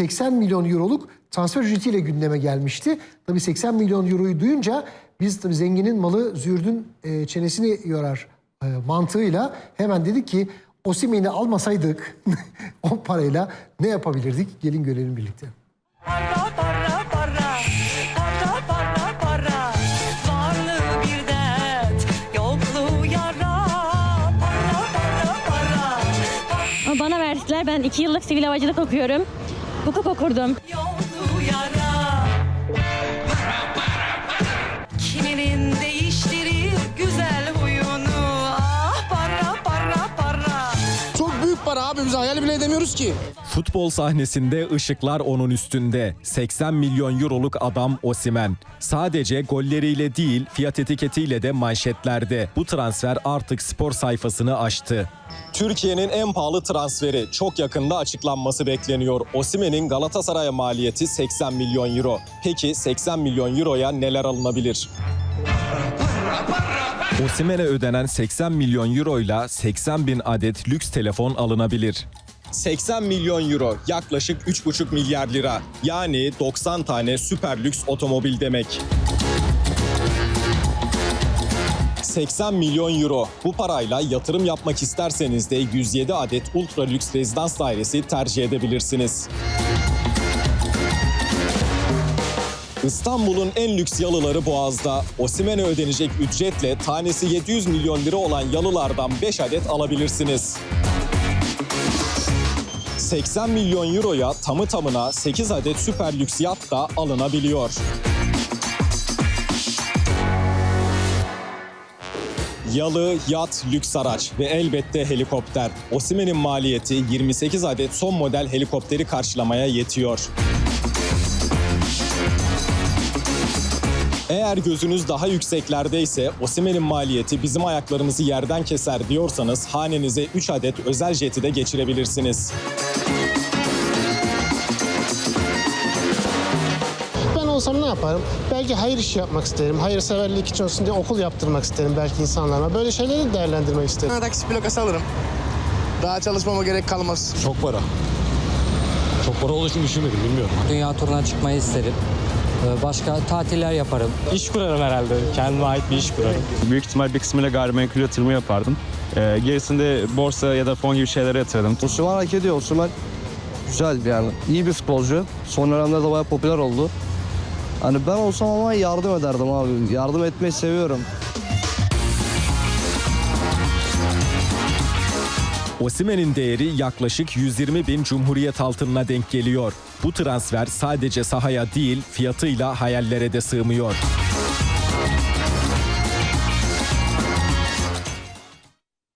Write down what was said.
80 milyon euroluk transfer ücretiyle gündeme gelmişti. Tabii 80 milyon euroyu duyunca biz tabii zenginin malı zürdün e, çenesini yorar e, mantığıyla hemen dedik ki Osimhen'i almasaydık o parayla ne yapabilirdik? Gelin görelim birlikte. Para para para Para para para Varlığı bir dert Yokluğu yara Para para para Ama Bana verdiler. Ben iki yıllık sivil havacılık okuyorum. Hukuk okurdum. Yara Kiminin değiştirir güzel huyunu Ah para para para Çok büyük para abi biz hayal bile edemiyoruz ki. Futbol sahnesinde ışıklar onun üstünde. 80 milyon euroluk adam Osimen. Sadece golleriyle değil fiyat etiketiyle de manşetlerde. Bu transfer artık spor sayfasını aştı. Türkiye'nin en pahalı transferi çok yakında açıklanması bekleniyor. Osimen'in Galatasaray'a maliyeti 80 milyon euro. Peki 80 milyon euroya neler alınabilir? Osimhen'e ödenen 80 milyon euroyla 80 bin adet lüks telefon alınabilir. 80 milyon euro yaklaşık 3,5 milyar lira. Yani 90 tane süper lüks otomobil demek. 80 milyon euro. Bu parayla yatırım yapmak isterseniz de 107 adet ultra lüks rezidans dairesi tercih edebilirsiniz. İstanbul'un en lüks yalıları Boğaz'da. Osimhen'e ödenecek ücretle tanesi 700 milyon lira olan yalılardan 5 adet alabilirsiniz. 80 milyon euroya tamı tamına 8 adet süper lüks yat da alınabiliyor. Yalı, yat, lüks araç ve elbette helikopter. Osimen'in maliyeti 28 adet son model helikopteri karşılamaya yetiyor. Eğer gözünüz daha yükseklerdeyse Osimen'in maliyeti bizim ayaklarımızı yerden keser diyorsanız hanenize 3 adet özel jeti de geçirebilirsiniz. Ben olsam ne yaparım? Belki hayır işi yapmak isterim. Hayırseverlik için olsun diye okul yaptırmak isterim belki insanlara. Böyle şeyleri değerlendirmek isterim. tane taksi plakası alırım. Daha çalışmama gerek kalmaz. Çok para. Çok para olduğu için düşünmedim bilmiyorum. Dünya turuna çıkmayı isterim. Ee, Başka tatiller yaparım. İş kurarım herhalde. Kendime ait bir iş kurarım. Büyük ihtimal bir kısmıyla gayrimenkul yatırımı yapardım. Ee, gerisinde borsa ya da fon gibi şeylere yatırdım. Osman hak ediyor. Osman güzel bir yani. iyi bir futbolcu. Son dönemlerde bayağı popüler oldu. Hani ben olsam ama yardım ederdim abi. Yardım etmeyi seviyorum. Osimen'in değeri yaklaşık 120 bin Cumhuriyet altınına denk geliyor. Bu transfer sadece sahaya değil fiyatıyla hayallere de sığmıyor.